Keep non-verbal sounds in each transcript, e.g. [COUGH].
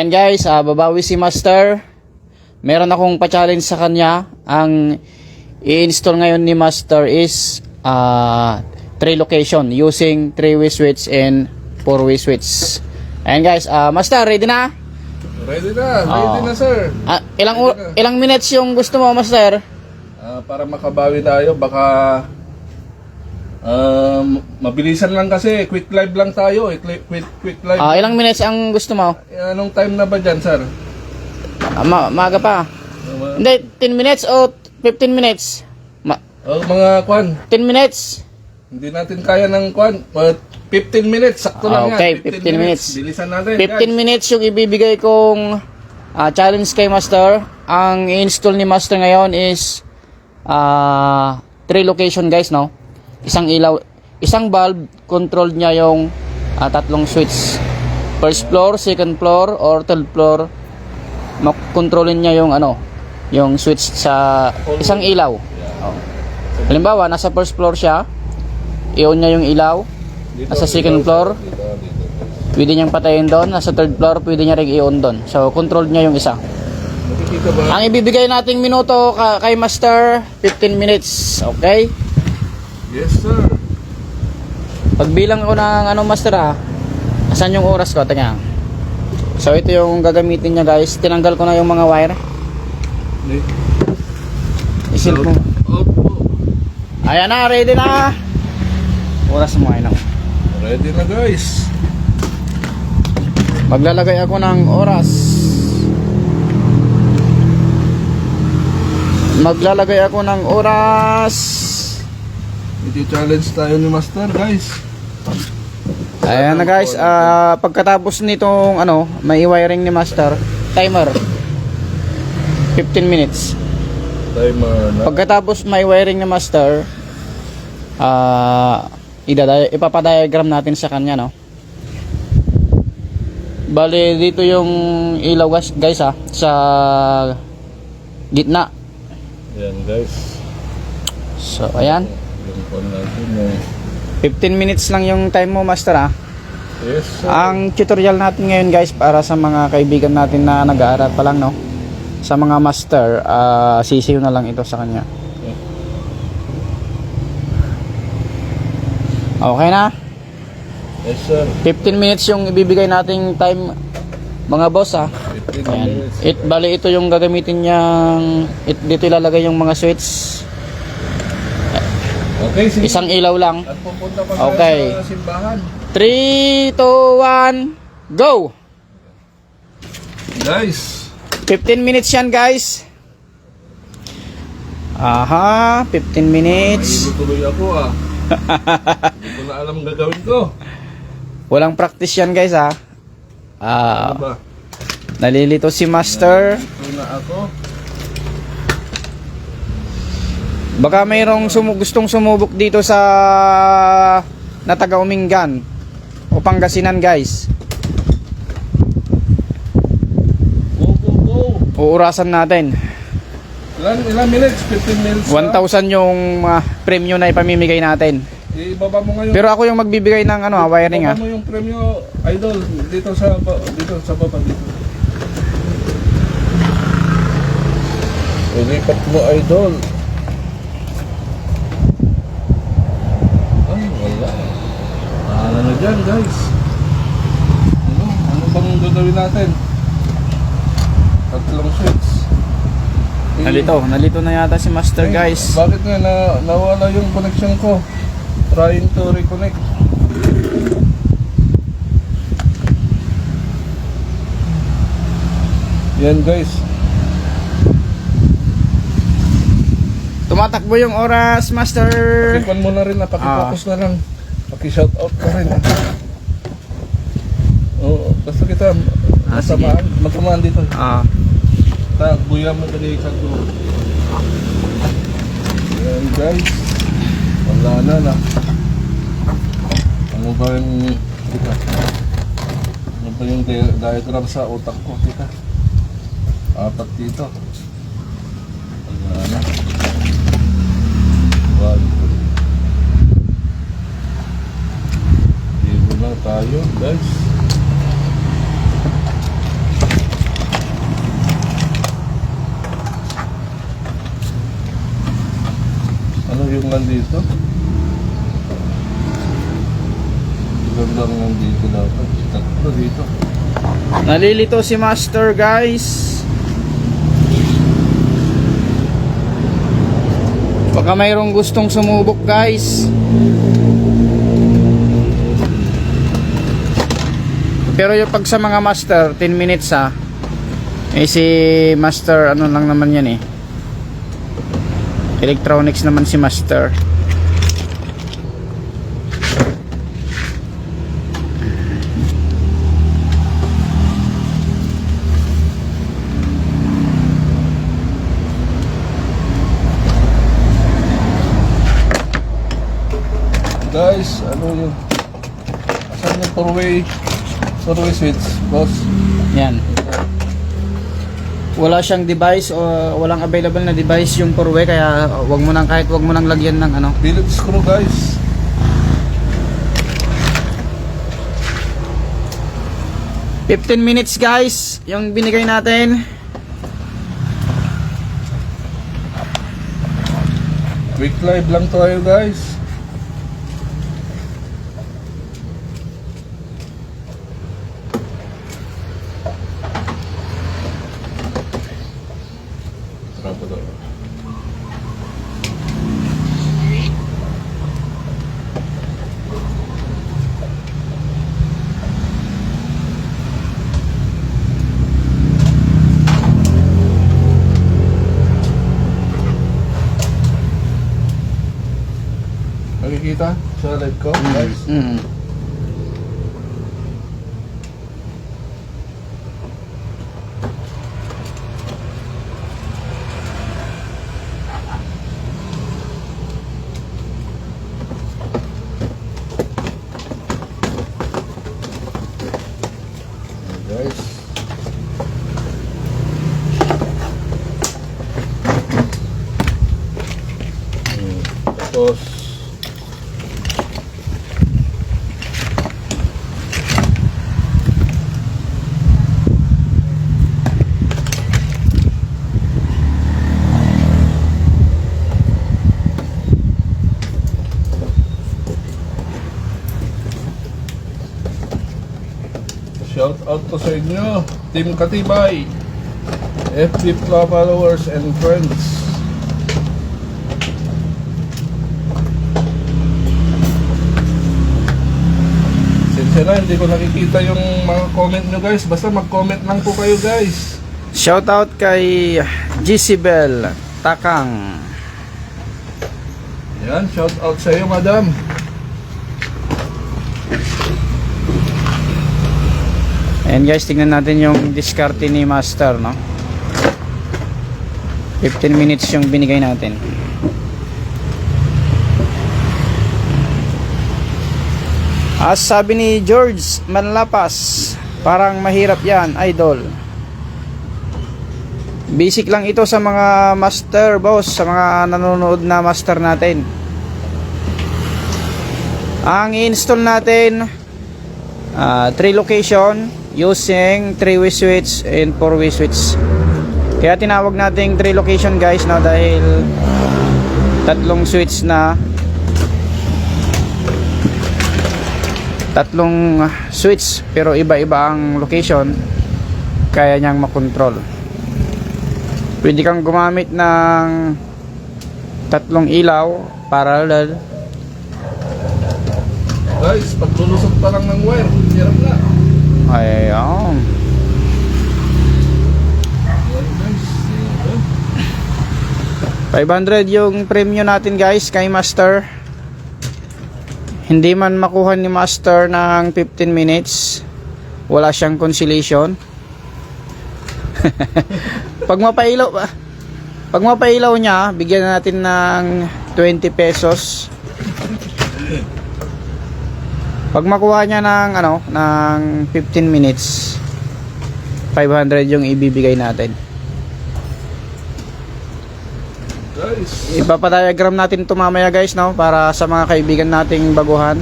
Ayan guys, ah, babawi si Master. Meron akong pa-challenge sa kanya. Ang i-install ngayon ni Master is ah, three location using three-way switch and four-way switch. Ayan guys, ah, Master, ready na? Ready na, ready Oo. na sir. Ah, ilang o- ilang minutes yung gusto mo, Master? Ah, para makabawi tayo, baka um, mabilisan lang kasi, quick live lang tayo eh, quick, quick, quick live. Ah, ilang minutes ang gusto mo? Eh, Anong time na ba dyan sir? Ah, ma- maaga pa. Uh, Hindi, 10 minutes o 15 minutes? Ma- oh, mga kwan, 10 minutes? hindi natin kaya ng kwan, but 15 minutes, sakto lang Ah, okay, yan. 15 minutes. Bilisan natin 15 guys. minutes yung ibibigay kong ah, challenge kay Master. Ang i-install ni Master ngayon is ah three location guys, no? Isang ilaw, isang bulb, controlled niya yung ah, tatlong switch. First floor, second floor, or third floor. Makontrolin niya yung ano, yung switch sa isang ilaw. Oh. Halimbawa, nasa first floor siya, i-on niya yung ilaw. Nasa second floor. Pwede niyang patayin doon. Nasa third floor, pwede niya rin i-on doon. So, control niya yung isa. Ang ibibigay nating minuto ka- kay Master, 15 minutes. Okay? Yes sir. Pagbilang ko ng ano, Master ah. Asan yung oras ko? Tanya. So, ito yung gagamitin niya guys. Tinanggal ko na yung mga wire. Isil ko. Ayan na, ready na. Oras mo, ayun na. Ready na guys. Maglalagay ako ng oras. Maglalagay ako ng oras. Iti-challenge tayo ni Master guys. Ayan na guys, ah, pagkatapos nitong ano, may wiring ni Master, timer. 15 minutes. Timer na. Pagkatapos may wiring ni Master, ah, idada- ipapadiagram natin sa kanya, no? Bale, dito yung ilaw guys, guys ah, sa gitna. Yan guys. So, ayan. Yung phone natin eh. 15 minutes lang yung time mo, Master ah. Yes sir. Ang tutorial natin ngayon guys para sa mga kaibigan natin na nag-aaral pa lang no. Sa mga master, ah sisiyo na lang ito sa kanya. Okay na? Yes sir. 15 minutes yung ibibigay nating time mga boss ah. 15 Ayan. minutes. It, bali ito yung gagamitin niyang it, dito ilalagay yung mga switch. Okay, sige. Isang ilaw lang. At pupunta pa Okay. sa simbahan. 3, 2, 1, go! Guys. 15 minutes yan guys. Aha, 15 minutes. Tuloy ako ah. [LAUGHS] Hindi ko na alam ang gagawin ko. Walang practice yan guys ha. Ah, Ano ba? nalilito si Master. Ito na ako. Baka mayroong sumu- gustong sumubok dito sa na taga Umingan o Pangasinan guys. Go, go, go. Uurasan natin. Ilan, ilan minutes? 15 minutes na? 1,000 yung uh, premium na ipamimigay natin. Ibaba mo ngayon. Pero ako yung magbibigay ng ano, ah, wiring Ibaba ah. mo yung premyo, idol, dito sa dito sa baba dito. Ilipat mo, idol. Ay, wala. Ano na dyan, guys? Ano? Ano bang gagawin natin? Tatlong switch. Eh, Nalito, nalito na yata si Master eh, guys. Bakit nga na, nawala yung connection ko? Trying to reconnect. Yan guys. Tumatakbo yung oras, Master. Pakikuan mo na rin na, pakifocus na lang. Paki-shout out ka rin. Oo, basta kita Ah, masamaan, magkumaan dito. Ah, Ta, buya mo dali sa ko. Yan guys. Wala na na. Ano ba yung kita? Ano ba yung di- diagram sa utak ko kita? Apat dito. tayo guys. Ano yung nandito? Gandang nandito dapat? Tatlo dito. Nalilito si master guys. Baka mayroong gustong sumubok guys. Pero yung pag sa mga master, 10 minutes ha. Eh si master, ano lang naman yan eh. Electronics naman si master. Guys, ano yun? Asan yung four-way? Four-way switch, boss? Yan. Wala siyang device o walang available na device yung Purway kaya wag mo nang kahit wag mo nang lagyan ng ano. Phillips screw, guys. Fifteen minutes guys, yung binigay natin. Quick live lang tayo, guys. Trabador. Nakikita sa live ko, guys? Mm. guys. Hmm, Tapos Shout out to sa inyo, Team Katibay, FB followers and friends. Sinsya na, hindi ko nakikita yung mga comment nyo guys. Basta mag-comment lang po kayo guys. Shout out kay Gisibel Takang. Yan, shout out sa iyo madam. Ayan guys, tingnan natin yung diskarte ni Master, no? 15 minutes yung binigay natin. As sabi ni George Manlapas, parang mahirap yan, idol. Basic lang ito sa mga master boss, sa mga nanonood na master natin. Ang i-install natin, uh, 3 location, using 3-way switch and 4-way switch. Kaya tinawag nating 3 location guys no dahil tatlong switch na tatlong switch pero iba-iba ang location kaya niyang makontrol. Pwede kang gumamit ng tatlong ilaw parallel Guys, paglulusot pa lang ng wire, hirap na. Ayan. 500 yung premium natin guys kay Master. Hindi man makuha ni Master ng 15 minutes. Wala siyang conciliation. [LAUGHS] pag mapailaw pag mapailaw niya, bigyan natin ng 20 pesos. Pag makuha niya ng ano, ng 15 minutes, 500 yung ibibigay natin. Guys, Ipapadiagram natin ito mamaya guys no para sa mga kaibigan nating baguhan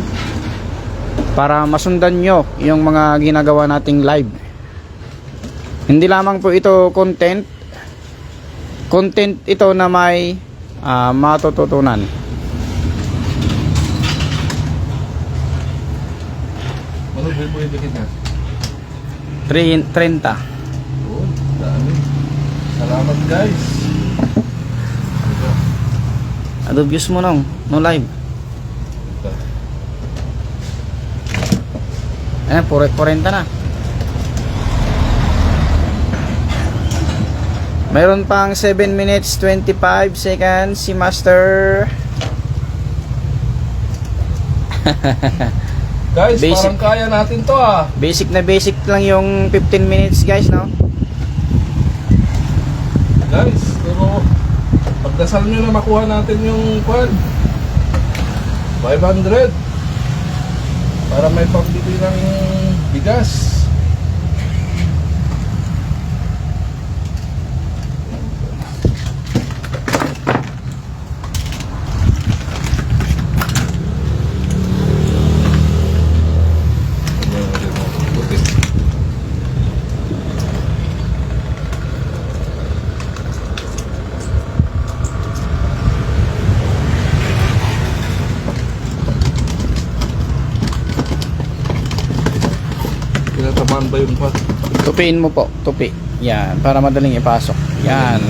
para masundan nyo yung mga ginagawa nating live. Hindi lamang po ito content. Content ito na may ah, matututunan. Pwede kita? 3, 30. Oh, dami. Salamat guys. Ano views mo nung? No live. Ito. Ayan, 40 na. Mayroon pang 7 minutes 25 seconds si Master. [LAUGHS] Guys, Basic. parang kaya natin to ah. Basic na basic lang yung 15 minutes guys, no? Guys, pero pagdasal nyo na makuha natin yung kwan. 500. Para may pambili ng bigas. Ba yung kwan? Tupiin mo po, tupi. Yan, para madaling ipasok. Yan.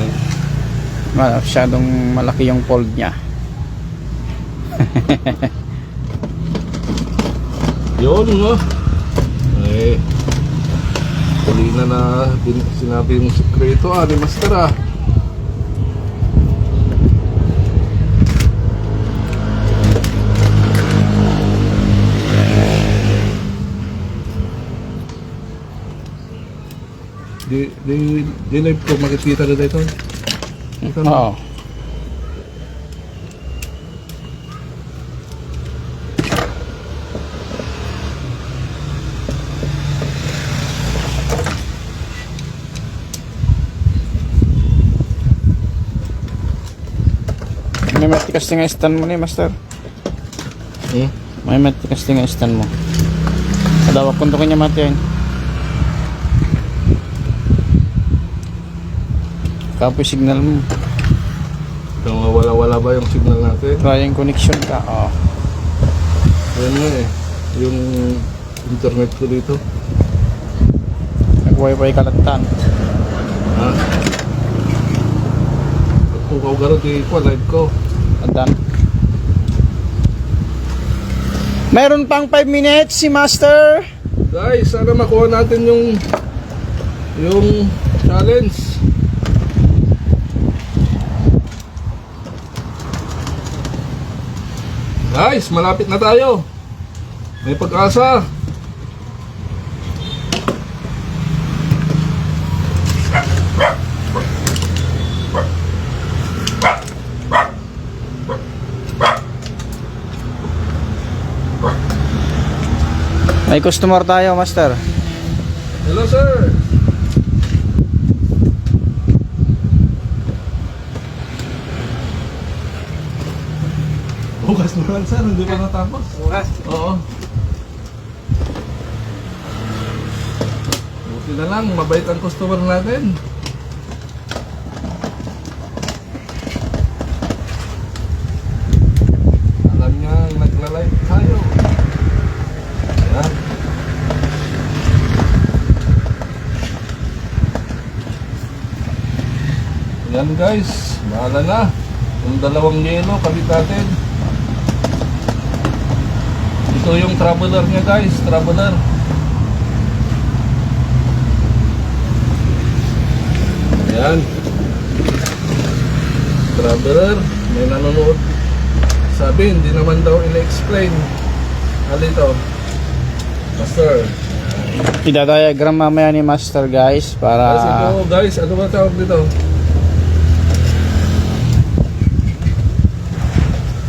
Masyadong malaki yung fold niya. [LAUGHS] Yun, no? Eh, huli na na sinabi yung sekreto ah, ni Master ah. Di, di, di live ko makikita na dito. Ito na. Oo. May matikas nga stand mo ni Master. Hmm? May matikas nga stand mo. Kadawak kunto kanya mati yun. Kapoy signal mo. Kung wala-wala ba yung signal natin? Try yung connection ka. Oo. Ayan nga eh. Yung internet ko dito. Nag-wifi kalatan. Ha? Kung kau garo di ko live ko. Adan. Meron pang 5 minutes si Master. Guys, sana makuha natin yung yung challenge. Guys, malapit na tayo. May pag-asa. May customer tayo, Master. Hello, sir. Bukas na lang, sir. Hindi pa natapos. Bukas. Oo. Buti na lang, mabait ang customer natin. Alam niya, nagla-live tayo. Yan. Yan guys, bahala na. Yung dalawang yelo, kabit natin. Ito yung traveler niya guys, traveler. Ayan. Traveler, may nanonood. Sabi, hindi naman daw ina-explain. Ano ito? Master. Idadiagram mamaya ni Master, guys, para ito guys, ano ba tawag dito?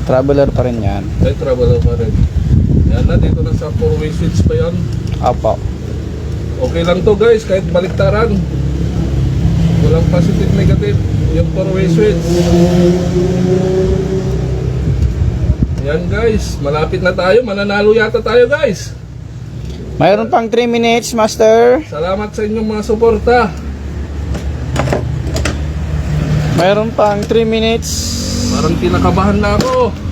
traveler pa rin yan. Ay, traveler pa rin. Yan na, dito na sa four-way switch pa yan. Apo. Okay lang to guys, kahit baliktaran. Walang positive negative. Yung four-way switch. Yan guys, malapit na tayo. Mananalo yata tayo guys. Mayroon pang 3 minutes, Master. Salamat sa inyong mga suporta. Mayroon pang 3 minutes. Parang kinakabahan na ako.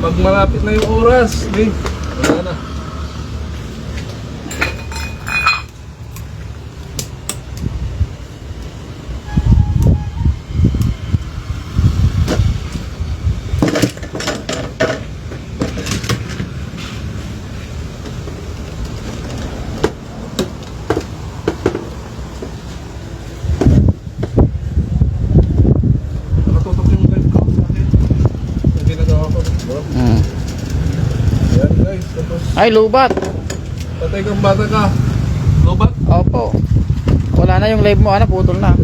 Pag malapit na yung oras. Eh, wala na. Ay, lubat. Patay kang bata ka. Lobat? Opo. Wala na yung live mo, ano, putol na.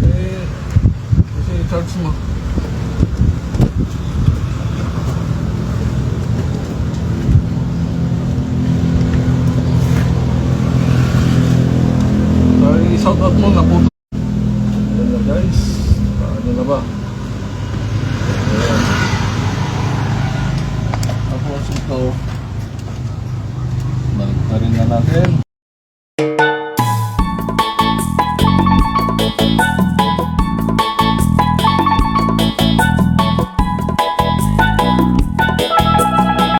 Eh, kasi charge mo. Sorry, shout out mo na po.